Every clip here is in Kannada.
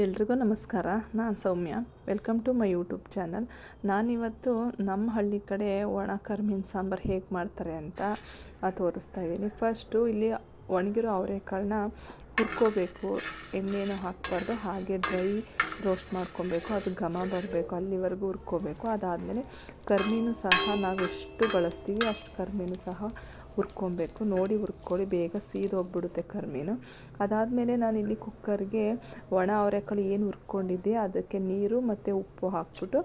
ಎಲ್ರಿಗೂ ನಮಸ್ಕಾರ. ನಾನು Soumya. Welcome to my YouTube channel ನಾನಿವತ್ತು ನಮ್ಮ ಹಳ್ಳಿ ಕಡೆ ಒಣ ಕರ್ಮೀನು ಸಾಂಬಾರು ಹೇಗೆ ಮಾಡ್ತಾರೆ ಅಂತ ತೋರಿಸ್ತಾ ಇದ್ದೀನಿ. ಫಸ್ಟು ಇಲ್ಲಿ ಒಣಗಿರೋ ಅವರೆಕಾಳನ್ನ ಹುರ್ಕೋಬೇಕು. ಎಣ್ಣೆನೂ ಹಾಕಬಾರ್ದು. ಹಾಗೆ ಡ್ರೈ ರೋಸ್ಟ್ ಮಾಡ್ಕೊಬೇಕು. ಅದು ಘಮ ಬರಬೇಕು. ಅಲ್ಲಿವರೆಗೂ ಹುರ್ಕೋಬೇಕು. ಅದಾದಮೇಲೆ ಕರ್ಮೀನು ಸಹ ನಾವೆಷ್ಟು ಬಳಸ್ತೀವಿ ಅಷ್ಟು ಕರ್ಮೀನು ಸಹ ಹುರ್ಕೊಬೇಕು. ನೋಡಿ ಹುರ್ಕೊಳ್ಳಿ, ಬೇಗ ಸೀದೋಗ್ಬಿಡುತ್ತೆ ಕರ್ಮೀನು. ಅದಾದಮೇಲೆ ನಾನಿಲ್ಲಿ ಕುಕ್ಕರ್ಗೆ ಒಣ ಅವರೆಕಾಳು ಏನು ಹುರ್ಕೊಂಡಿದ್ದೆ, ಅದಕ್ಕೆ ನೀರು ಮತ್ತು ಉಪ್ಪು ಹಾಕ್ಬಿಟ್ಟು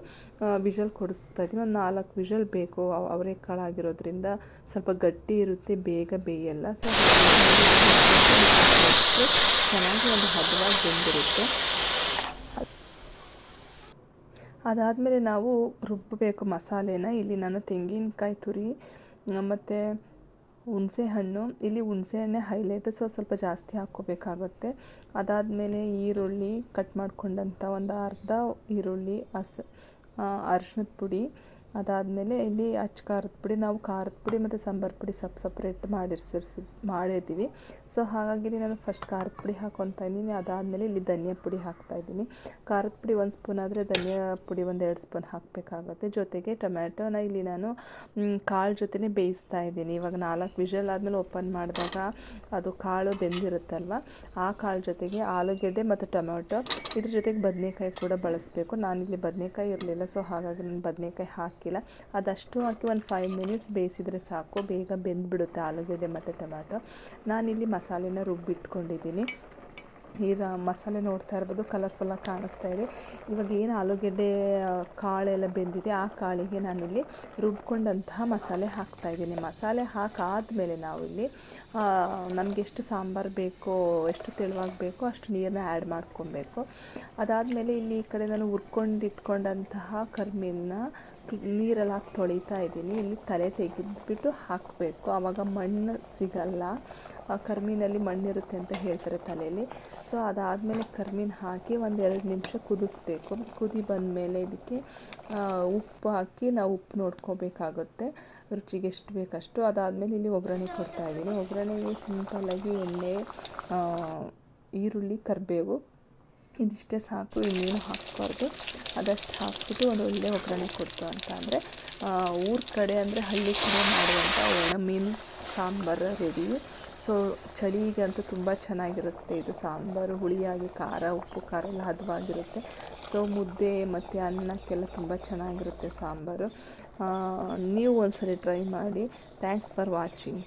ವಿಜಲ್ ಕೊಡಿಸ್ತಾ ಇದ್ದೀನಿ. ಒಂದು ನಾಲ್ಕು ವಿಜಲ್ ಬೇಕು ಅವರೆಕಾಳು ಆಗಿರೋದ್ರಿಂದ. ಸ್ವಲ್ಪ ಗಟ್ಟಿ ಇರುತ್ತೆ, ಬೇಗ ಬೇಯಲ್ಲ. ಸೊ ಚೆನ್ನಾಗಿ ಒಂದು ಹದವಾಗಿ ಬೆಂದಿರುತ್ತೆ. ಅದಾದಮೇಲೆ ನಾವು ರುಬ್ಬಬೇಕು ಮಸಾಲೆನ. ಇಲ್ಲಿ ನಾನು ತೆಂಗಿನಕಾಯಿ ತುರಿ ಮತ್ತು ಹುಣಸೆ ಹಣ್ಣು ಇಲ್ಲಿ ಹುಣಸೆ ಹಣ್ಣೆ ಹೈಲೈಟು ಸೊ ಸ್ವಲ್ಪ ಜಾಸ್ತಿ ಹಾಕ್ಕೋಬೇಕಾಗುತ್ತೆ. ಅದಾದಮೇಲೆ ಈರುಳ್ಳಿ ಕಟ್ ಮಾಡ್ಕೊಂಡಂಥ ಒಂದು ಅರ್ಧ ಈರುಳ್ಳಿ ಹಸ್ ಅರ್ಶಿನದ ಪುಡಿ. ಅದಾದಮೇಲೆ ಇಲ್ಲಿ ಅಚ್ಚ ಖಾರದ ಪುಡಿ, ನಾವು ಖಾರದ ಪುಡಿ ಮತ್ತು ಸಾಂಬಾರು ಪುಡಿ ಸಪ್ ಸಪ್ರೇಟ್ ಮಾಡಿರ್ಸಿರ್ಸಿ ಮಾಡಿದ್ದೀವಿ ಸೊ ಹಾಗಾಗಿ ನಾನು ಫಸ್ಟ್ ಖಾರದ ಪುಡಿ ಹಾಕೊತಾ ಇದ್ದೀನಿ. ಅದಾದಮೇಲೆ ಇಲ್ಲಿ ಧನಿಯಾ ಪುಡಿ ಹಾಕ್ತಾಯಿದ್ದೀನಿ ಖಾರದ ಪುಡಿ ಒಂದು ಸ್ಪೂನ್ ಆದರೆ ಧನಿಯಾ ಪುಡಿ ಒಂದು ಎರಡು ಸ್ಪೂನ್ ಹಾಕಬೇಕಾಗುತ್ತೆ. ಜೊತೆಗೆ ಟೊಮ್ಯಾಟೋನ ಇಲ್ಲಿ ನಾನು ಕಾಳು ಜೊತೆನೇ ಬೇಯಿಸ್ತಾ ಇದ್ದೀನಿ. ಇವಾಗ ನಾಲ್ಕು ವಿಷಲ್ ಆದಮೇಲೆ ಓಪನ್ ಮಾಡಿದಾಗ ಅದು ಕಾಳು ಬೆಂದಿರುತ್ತಲ್ವ, ಆ ಕಾಳು ಜೊತೆಗೆ ಆಲೂಗೆಡ್ಡೆ ಮತ್ತು ಟೊಮ್ಯಾಟೊ. ಇದ್ರ ಜೊತೆಗೆ ಬದನೆಕಾಯಿ ಕೂಡ ಬಳಸಬೇಕು. ನಾನಿಲ್ಲಿ ಬದನೆಕಾಯಿ ಇರಲಿಲ್ಲ. ಸೊ ಹಾಗಾಗಿ ನಾನು ಬದನೆಕಾಯಿ ಹಾಕಿ ಹಾಕಿಲ್ಲ. ಅದಷ್ಟು ಹಾಕಿ ಒಂದು ಫೈವ್ ಮಿನಿಟ್ಸ್ ಬೇಯಿಸಿದರೆ ಸಾಕು. ಬೇಗ ಬೆಂದ್ಬಿಡುತ್ತೆ ಆಲೂಗಡ್ಡೆ ಮತ್ತು ಟೊಮ್ಯಾಟೊ. ನಾನಿಲ್ಲಿ ಮಸಾಲೆನ ರುಬ್ಬಿಟ್ಕೊಂಡಿದ್ದೀನಿ. ಈ ಮಸಾಲೆ ನೋಡ್ತಾ ಇರ್ಬೋದು ಕಲರ್ಫುಲ್ಲಾಗಿ ಕಾಣಿಸ್ತಾ ಇದೆ. ಇವಾಗ ಏನು ಆಲೂಗೆಡ್ಡೆ ಕಾಳೆಲ್ಲ ಬೆಂದಿದೆ, ಆ ಕಾಳಿಗೆ ನಾನಿಲ್ಲಿ ರುಬ್ಕೊಂಡಂತಹ ಮಸಾಲೆ ಹಾಕ್ತಾ ಇದ್ದೀನಿ. ಮಸಾಲೆ ಹಾಕಾದಮೇಲೆ ನಾವಿಲ್ಲಿ ನಮಗೆ ಎಷ್ಟು ಸಾಂಬಾರು ಬೇಕೋ, ಎಷ್ಟು ತೆಳುವಾಗಿ ಬೇಕೋ ಅಷ್ಟು ನೀರನ್ನ ಆ್ಯಡ್ ಮಾಡ್ಕೊಬೇಕು. ಅದಾದಮೇಲೆ ಇಲ್ಲಿ ಈ ಕಡೆ ನಾನು ಹುರ್ಕೊಂಡಿಟ್ಕೊಂಡಂತಹ ಕರ್ಮೀನ ನೀರಲ್ಲಿ ಹಾಕಿ ತೊಳಿತಾ ಇದ್ದೀನಿ. ಇಲ್ಲಿ ತಲೆ ತೆಗೆದ್ಬಿಟ್ಟು ಹಾಕಬೇಕು. ಆವಾಗ ಮಣ್ಣು ಸಿಗಲ್ಲ. ಕರ್ಮೀನಲ್ಲಿ ಮಣ್ಣಿರುತ್ತೆ ಅಂತ ಹೇಳ್ತಾರೆ ತಲೆಯಲ್ಲಿ. ಸೊ ಅದಾದಮೇಲೆ ಕರ್ಮಿನ ಹಾಕಿ ಒಂದು ಎರಡು ನಿಮಿಷ ಕುದಿಸ್ಬೇಕು. ಕುದಿ ಬಂದಮೇಲೆ ಇದಕ್ಕೆ ಉಪ್ಪು ಹಾಕಿ ನಾವು ಉಪ್ಪು ನೋಡ್ಕೋಬೇಕಾಗುತ್ತೆ. ರುಚಿಗೆ ಎಷ್ಟು ಬೇಕಷ್ಟು. ಅದಾದಮೇಲೆ ಇಲ್ಲಿ ಒಗ್ಗರಣೆ ಕೊಡ್ತಾಯಿದ್ದೀನಿ ಒಗ್ಗರಣೆಗೆ ಸಿಂಪಲ್ಲಾಗಿ ಎಣ್ಣೆ ಈರುಳ್ಳಿ, ಕರಿಬೇವು ಇದಿಷ್ಟೇ ಸಾಕು, ಇನ್ನೇನು ಹಾಕ್ಬಾರ್ದು. ಅದಷ್ಟು ಹಾಕ್ಬಿಟ್ಟು ಒಂದು ಒಳ್ಳೆ ಒಗ್ಗರಣೆ ಕೊಡ್ತು ಅಂತ ಅಂದರೆ ಊರ ಕಡೆ ಅಂದರೆ ಹಳ್ಳಿ ಕಡೆ ಮಾಡುವಂಥ ಒಣ ಮೀನು ಸಾಂಬಾರು ರೆಡಿ ಸೊ ಚಳಿಗೆ ಅಂತೂ ತುಂಬ ಚೆನ್ನಾಗಿರುತ್ತೆ ಇದು ಸಾಂಬಾರು. ಹುಳಿಯಾಗಿ ಖಾರ, ಉಪ್ಪು, ಖಾರ ಎಲ್ಲ ಹದವಾಗಿರುತ್ತೆ. ಸೊ ಮುದ್ದೆ ಮತ್ತು ಅನ್ನಕ್ಕೆಲ್ಲ ತುಂಬ ಚೆನ್ನಾಗಿರುತ್ತೆ ಸಾಂಬಾರು. ನೀವು ಒಂದ್ಸರಿ ಟ್ರೈ ಮಾಡಿ. Thanks for watching